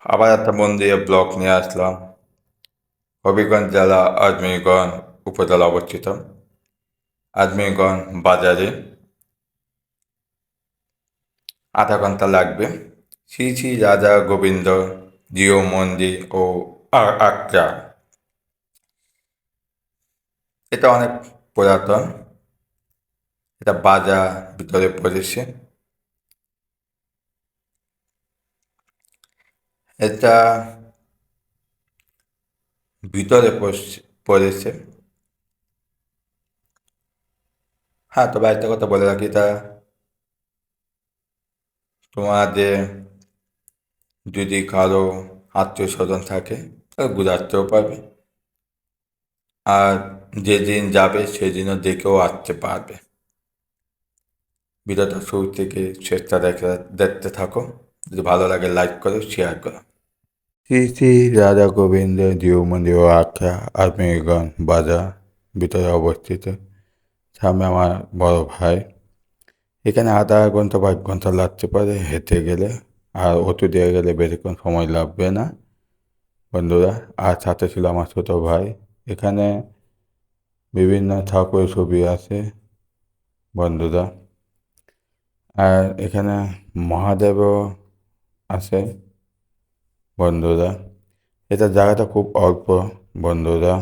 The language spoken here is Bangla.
আবার একটা মন্দিরে ব্লক নিয়ে আসলাম। হবিগঞ্জ জেলা আজমিরগঞ্জ উপজেলা অবস্থিত। আজমিরগঞ্জ বাজারে আধা ঘণ্টা লাগবে। শ্রী শ্রী রাজা গোবিন্দ, জিও মন্দির ও আ- আগ্রা এটা অনেক পুরাতন। এটা বাজার ভিতরে পড়েছে। এটা ভিতরে পড়ছে- পড়েছে। হ্যাঁ তবে একটা কথা বলে রাখি, এটা তোমাদের যদি কারও আত্মীয় স্বজন থাকে তাহলে ঘুরে আসতেও পারবে। আর যেদিন যাবে, সেদিনও দেখেও আসতে পারবে। ভিডিওটা শুরু থেকে চেষ্টা দেখে, দেখতে থাকো। যদি ভালো লাগে লাইক করো শেয়ার করো। শ্রী শ্রী রাধা গোবিন্দ জিও মন্দির আখ্যা আজমিরগঞ্জ বাজার ভিতরে অবস্থিত। সামনে আমার বড় ভাই। এখানে আধা ঘণ্টা বা এক ঘণ্টা লাগতে পারে হেঁটে গেলে। আর অটো দিয়ে গেলে বেশিক্ষণ সময় লাগবে না। বন্ধুরা, আর সাথে ছিল আমার ছোটো ভাই। এখানে বিভিন্ন ঠাকুরের ছবি আছে, বন্ধুরা। আর এখানে মহাদেবও আছে। বন্ধুরা এটা জায়গাটা খুব অল্প বন্ধুরা।